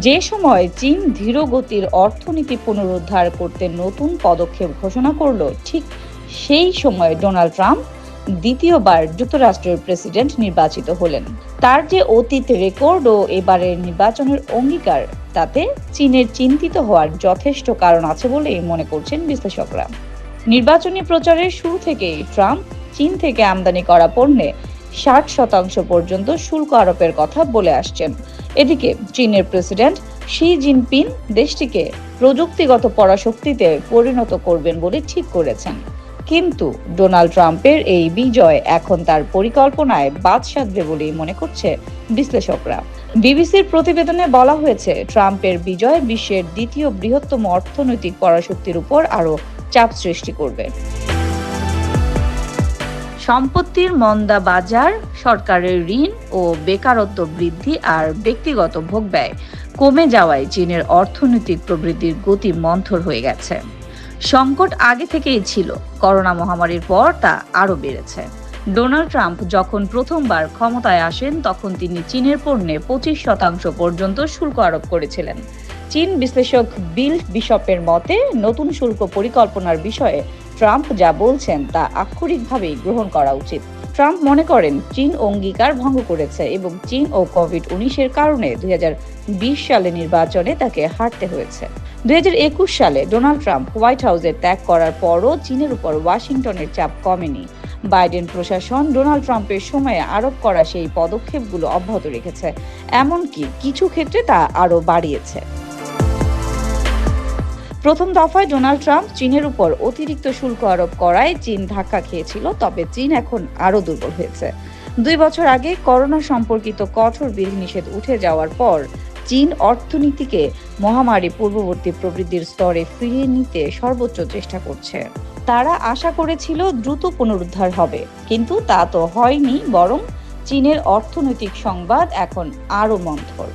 যে সময় চীন ধীরগতির অর্থনীতি পুনরুদ্ধার করতে নতুন পদক্ষেপ ঘোষণা করল, ঠিক সেই সময় ডোনাল্ড ট্রাম্প দ্বিতীয়বার যুক্তরাষ্ট্রের প্রেসিডেন্ট নির্বাচিত হলেন। তার যে অতীত রেকর্ড ও এবারের নির্বাচনের অঙ্গীকার, তাতে চীনের চিন্তিত হওয়ার যথেষ্ট কারণ আছে বলেই মনে করছেন বিশ্লেষকরা। নির্বাচনী প্রচারের শুরু থেকেই ট্রাম্প চীন থেকে আমদানি করা পণ্যে ষাট শতাংশ পর্যন্ত শুল্ক আরোপের কথা বলে আসছেন। এদিকে চীনের প্রেসিডেন্ট শি জিনপিং দেশটিকে প্রযুক্তিগত পরাশক্তিতে পরিণত করবেন বলে ঠিক করেছেন। কিন্তু ডোনাল্ড ট্রাম্পের এই বিজয় এখন তার পরিকল্পনায় বাদ সাধবে বলেই মনে করছে বিশ্লেষকরা। বিবিসির প্রতিবেদনে বলা হয়েছে, ট্রাম্পের বিজয় বিশ্বের দ্বিতীয় বৃহত্তম অর্থনৈতিক পরাশক্তির উপর আরও চাপ সৃষ্টি করবে। সম্পত্তির মন্দা বাজার, সরকারের ঋণ ও বেকারত্ব বৃদ্ধি আর ব্যক্তিগত ভোগ ব্যয় কমে যাওয়ায় চীনের অর্থনৈতিক প্রবৃদ্ধির গতি মন্থর হয়ে গেছে। সংকট আগে থেকেই ছিল, করোনা মহামারীর পর তা আরও বেড়েছে। ডোনাল্ড ট্রাম্প যখন প্রথমবার ক্ষমতায় আসেন, তখন তিনি চীনের পণ্যে পঁচিশ শতাংশ পর্যন্ত শুল্ক আরোপ করেছিলেন। চীন বিশ্লেষক বিল বিশপের মতে, নতুন শুল্ক পরিকল্পনার বিষয়ে ট্রাম্প যা বলছেন তা আক্ষরিকভাবেই গ্রহণ করা উচিত। ট্রাম্প মনে করেন, চীন অঙ্গীকার ভঙ্গ করেছে এবং চীন ও কোভিড উনিশের কারণে দুই সালে নির্বাচনে তাকে হারতে হয়েছে। দুই হাজার একুশ সালে ডোনাল্ড ট্রাম্প হোয়াইট হাউসে ত্যাগ করার পরও চীনের উপর ওয়াশিংটনের চাপ কমেনি। বাইডেন প্রশাসন ডোনাল্ড ট্রাম্পের সময়ে আরোপ করা সেই পদক্ষেপগুলো অব্যাহত রেখেছে। এমনকি কিছু ক্ষেত্রে তা আরও বাড়িয়েছে। প্রথম দফায় ডোনাল্ড ট্রাম্প চীনের উপর অতিরিক্ত শুল্ক আরোপ করায় চীন ধাক্কা খেয়েছিল, তবে চীন এখন আরও দুর্বল হয়েছে। দুই বছর আগে করোনা সম্পর্কিত কঠোর বিধিনিষেধ উঠে যাওয়ার পর চীন অর্থনীতিকে মহামারী পূর্ববর্তী প্রবৃদ্ধির স্তরে ফিরিয়ে নিতে সর্বোচ্চ চেষ্টা করছে। তারা আশা করেছিল দ্রুত পুনরুদ্ধার হবে, কিন্তু তা তো হয়নি, বরং চীনের অর্থনৈতিক সংবাদ এখন আরও মন্থর।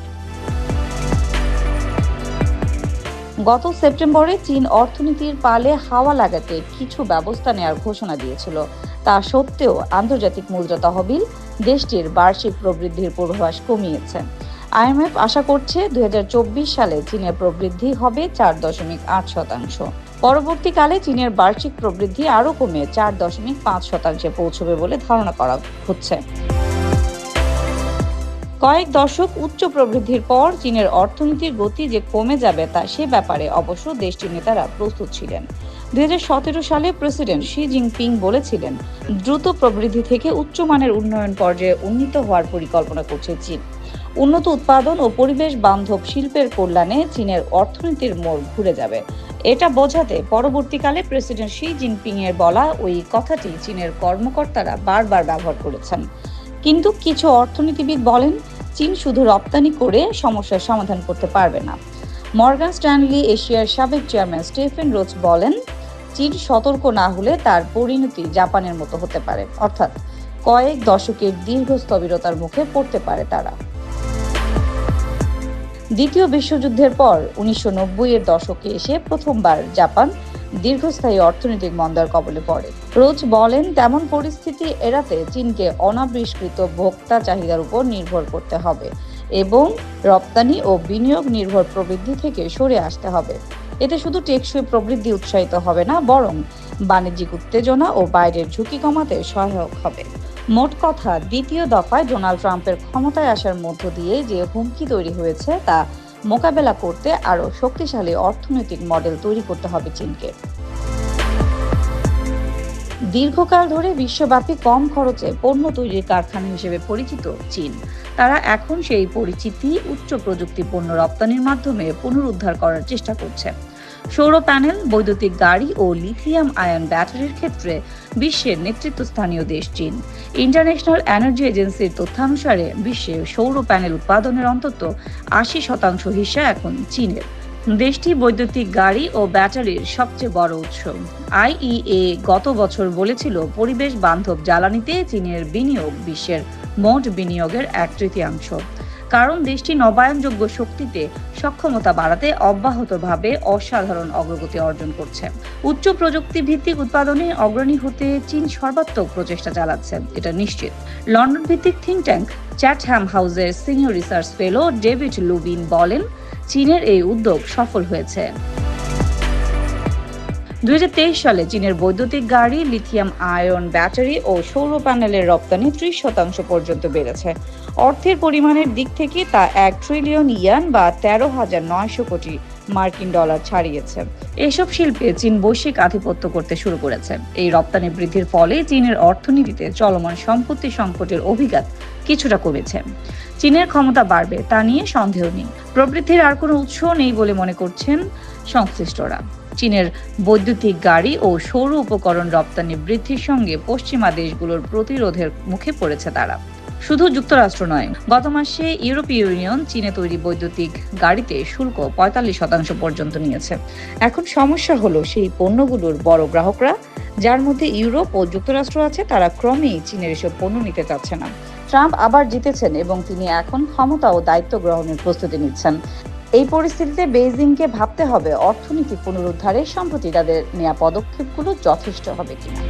গত সেপ্টেম্বরে চীন অর্থনীতির পালে হাওয়া লাগাতে কিছু ব্যবস্থা নেওয়ার ঘোষণা দিয়েছিল। তা সত্ত্বেও আন্তর্জাতিক মুদ্রা তহবিল দেশটির বার্ষিক প্রবৃদ্ধির পূর্বাভাস কমিয়েছে। আইএমএফ আশা করছে দু হাজার চব্বিশ সালে চীনের প্রবৃদ্ধি হবে চার দশমিক আট শতাংশ। পরবর্তীকালে চীনের বার্ষিক প্রবৃদ্ধি আরও কমে চার দশমিক পাঁচ শতাংশে পৌঁছবে বলে ধারণা করা হচ্ছে। কয়েক দশক উচ্চ প্রবৃদ্ধির পর চীনের অর্থনীতির গতি যে কমে যাবে তা সে ব্যাপারে অবশ্য দেশটির নেতারা প্রস্তুত ছিলেন। দুই হাজার সতেরো সালে প্রেসিডেন্ট শি জিনপিং বলেছিলেন, দ্রুত প্রবৃদ্ধি থেকে উচ্চমানের উন্নয়ন পর্যায়ে উন্নীত হওয়ার পরিকল্পনা করছে চীন। উন্নত উৎপাদন ও পরিবেশ বান্ধব শিল্পের কল্যাণে চীনের অর্থনীতির মোড় ঘুরে যাবে। এটা বোঝাতে পরবর্তীকালে প্রেসিডেন্ট শি জিনপিং এর বলা ওই কথাটি চীনের কর্মকর্তারা বারবার ব্যবহার করেছেন। কিন্তু কিছু অর্থনীতিবিদ বলেন, চীন শুধু রপ্তানি করে সমস্যার সমাধান করতে পারবে না। মর্গান স্ট্যানলি এশিয়ার সাবেক চেয়ারম্যান স্টেফেন রোজ বলেন, চীন সতর্ক না হলে তার পরিণতি জাপানের মতো হতে পারে। অর্থাৎ কয়েক দশকের দীর্ঘ স্থবিরতার মুখে পড়তে পারে তারা। দ্বিতীয় বিশ্বযুদ্ধের পর উনিশশো নব্বই এর দশকে এসে প্রথমবার জাপান দীর্ঘস্থায়ী অর্থনৈতিক মন্দার কবলে পড়ে। রোজ বলেন, তেমন পরিস্থিতি এড়াতে চীনকে অনাবিষ্কৃত ভোক্তা চাহিদার উপর নির্ভর করতে হবে এবং রপ্তানি ও বিনিয়োগ নির্ভর প্রবৃদ্ধি থেকে সরে আসতে হবে। এতে শুধু টেকসই প্রবৃদ্ধি উৎসাহিত হবে না, বরং বাণিজ্যিক উত্তেজনা ও বাইরের ঝুঁকি কমাতে সহায়ক হবে। মোট কথা, দ্বিতীয় দফায় ডোনাল্ড ট্রাম্পের ক্ষমতায় আসার মধ্য দিয়ে যে হুমকি তৈরি হয়েছে তা মোকাবেলা করতে আরও শক্তিশালী অর্থনৈতিক মডেল তৈরি করতে হবে চীনকে। দীর্ঘকাল ধরে বিশ্বব্যাপী কম খরচে পণ্য তৈরির কারখানা হিসেবে পরিচিত চীন। তারা এখন সেই পরিচিতি, উচ্চ প্রযুক্তি পণ্য রপ্তানির মাধ্যমে পুনরুদ্ধার করার চেষ্টা করছে। সৌর প্যানেল, বৈদ্যুতিক গাড়ি ও লিথিয়াম আয়ন ব্যাটারির ক্ষেত্রে বিশ্বের নেতৃত্বস্থানীয় দেশ চীন। ইন্টারন্যাশনাল এনার্জি এজেন্সির তথ্যানুসারে বিশ্বে সৌর প্যানেল উৎপাদনের অন্তত আশি শতাংশ হিসা এখন চীনের। দেশটি বৈদ্যুতিক গাড়ি ও ব্যাটারির সবচেয়ে বড় উৎস। আইইএ গত বছর বলেছিল, পরিবেশ বান্ধব জ্বালানিতে চীনের বিনিয়োগ বিশ্বের মোট বিনিয়োগের এক তৃতীয়াংশ। কারণ দেশটি নবায়নযোগ্য শক্তিতে সক্ষমতা বাড়াতে অব্যাহতভাবে অসাধারণ অগ্রগতি অর্জন করছে। উচ্চ প্রযুক্তি ভিত্তিক উৎপাদনে অগ্রণী হতে চীন সর্বাত্মক প্রচেষ্টা চালাচ্ছে, এটা নিশ্চিত। লন্ডন ভিত্তিক থিঙ্ক ট্যাঙ্ক চ্যাটহ্যাম হাউসের senior research fellow David Lubin বলেন, চীনের এই উদ্যোগ সফল হয়েছে। দুই হাজার তেইশ সালে চীনের বৈদ্যুতিক গাড়ি, লিথিয়াম আয়ন ব্যাটারি ও সৌর প্যানেলের রপ্তানি ত্রিশ শতাংশ পর্যন্ত বেড়েছে। অর্থের পরিমাণের দিক থেকে তা এক ট্রিলিয়ন ইয়ান বা তেরো হাজার নয়শো কোটি মার্কিন ডলার ছাড়িয়েছে। এসব শিল্পে চীন বৈশ্বিক আধিপত্য করতে শুরু করেছে। এই রপ্তানি বৃদ্ধির ফলে চীনের অর্থনীতিতে চলমান সম্পত্তি সংকটের অভিঘাত কিছুটা কমেছে। চীনের ক্ষমতা বাড়বে তা নিয়ে সন্দেহ নেই। প্রবৃদ্ধির আর কোনো উৎস নেই বলে মনে করছেন সংশ্লিষ্টরা। চীনের বৈদ্যুতিক গাড়ি ও সৌর উপকরণ রপ্তানি বৃদ্ধির সঙ্গে পশ্চিমা দেশগুলোর প্রতিরোধের মুখে পড়েছে তারা। শুধু যুক্তরাষ্ট্র নয়, গত মাসে ইউরোপীয় ইউনিয়ন চীনে তৈরি বৈদ্যুতিক গাড়িতে শুল্ক পঁয়তাল্লিশ শতাংশ পর্যন্ত নিয়েছে। এখন সমস্যা হলো সেই পণ্যগুলোর বড় গ্রাহকরা, যার মধ্যে ইউরোপ ও যুক্তরাষ্ট্র আছে, তারা ক্রমেই চীনের এসব পণ্য নিতে চাচ্ছে না। ট্রাম্প আবার জিতেছেন এবং তিনি এখন ক্ষমতা ও দায়িত্ব গ্রহণের প্রস্তুতি নিচ্ছেন। এই পরিস্থিতিতে বেইজিংকে ভাবতে হবে অর্থনীতি পুনরুদ্ধারে সম্প্রতি তাদের নেওয়া পদক্ষেপগুলো যথেষ্ট হবে কিনা।